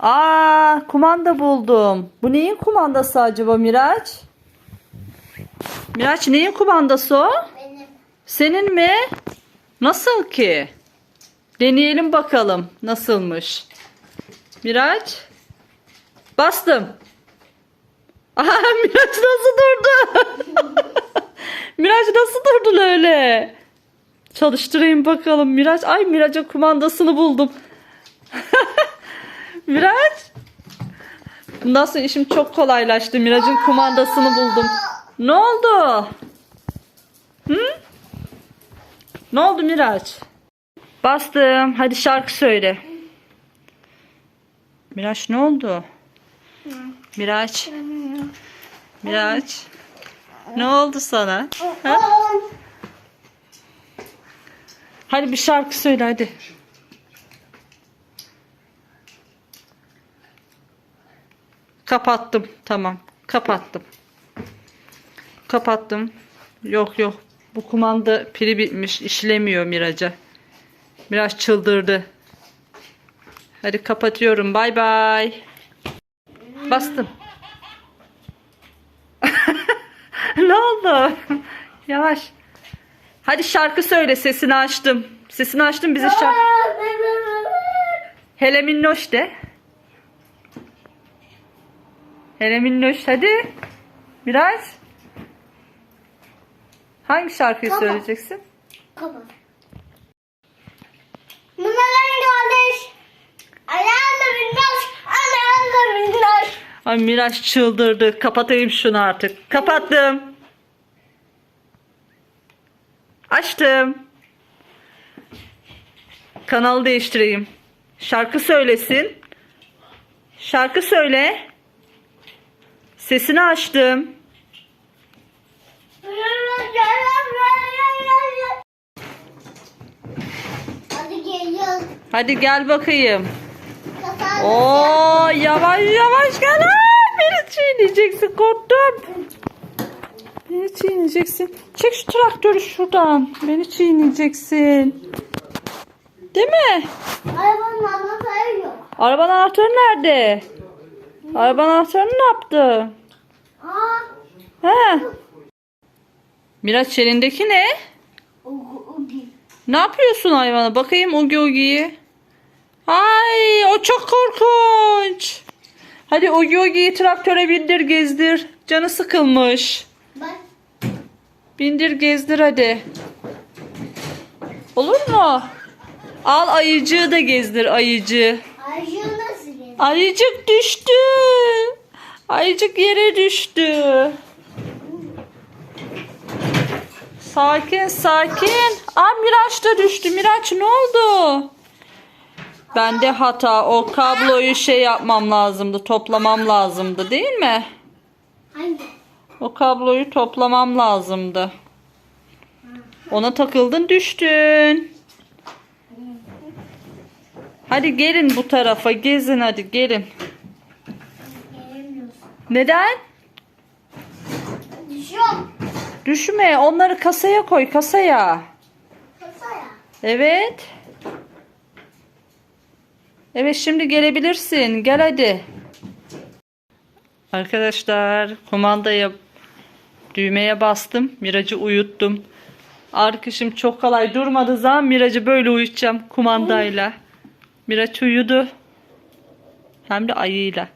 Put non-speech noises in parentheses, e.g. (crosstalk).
Aa, kumanda buldum. Bu neyin kumandası acaba Miraç? Miraç neyin kumandası o? Benim. Senin mi? Nasıl ki? Deneyelim bakalım nasılmış. Miraç. Bastım. (laughs) Aha Miraç nasıl durdu? (laughs) Miraç nasıl durdun öyle? Çalıştırayım bakalım Miraç. Ay Miraç'ın kumandasını buldum. Miraç. Sonra işim çok kolaylaştı. Miraç'ın kumandasını buldum. Ne oldu? Hı? Ne oldu Miraç? Bastım. Hadi şarkı söyle. Miraç ne oldu? Miraç. Miraç. Ne oldu sana? Ha? Hadi bir şarkı söyle hadi. Kapattım. Tamam. Kapattım. Kapattım. Yok yok. Bu kumanda pili bitmiş. işlemiyor Miraç'a. Miraç çıldırdı. Hadi kapatıyorum. Bay bay. Bastım. (laughs) ne oldu? Yavaş. Hadi şarkı söyle. Sesini açtım. Sesini açtım bize şarkı. Hele minnoş de. Hele minnoş hadi. Biraz. Hangi şarkıyı Tamam. söyleyeceksin? Kapat. Bunların kardeş. Ayağında bindaş. Ayağında bindaş. Ay Miraç çıldırdı. Kapatayım şunu artık. Kapattım. Açtım. Kanalı değiştireyim. Şarkı söylesin. Şarkı söyle. Sesini açtım. Hadi geliyoruz. Hadi gel bakayım. Oo yavaş yavaş gel. Aa, beni çiğneyeceksin korktum. Beni çiğneyeceksin. Çek şu traktörü şuradan. Beni çiğneyeceksin. Değil mi? Arabanın anahtarı yok. Arabanın anahtarı nerede? Arabanın anahtarını ne yaptı? Aa. He. Miraç elindeki ne? Ugi. Ne yapıyorsun hayvana? Bakayım Ugi Ugi'yi. Ay o çok korkunç. Hadi Ugi Ugi'yi traktöre bindir gezdir. Canı sıkılmış. Bak. Bindir gezdir hadi. Olur mu? Al ayıcığı da gezdir ayıcığı. Ayıcığı nasıl gelir? Ayıcık düştü. Ayıcık yere düştü. Sakin sakin. Aa Miraç da düştü. Miraç ne oldu? Bende hata. O kabloyu şey yapmam lazımdı. Toplamam lazımdı değil mi? Hangi? O kabloyu toplamam lazımdı. Ona takıldın düştün. Hadi gelin bu tarafa gezin hadi gelin. Neden? Düşüyorum. Düşme onları kasaya koy kasaya. Kasaya. Evet. Evet şimdi gelebilirsin. Gel hadi. Arkadaşlar kumandaya düğmeye bastım. Miracı uyuttum. Arkadaşım çok kolay durmadığı zaman Miracı böyle uyutacağım kumandayla. Miraç uyudu. Hem de ayıyla.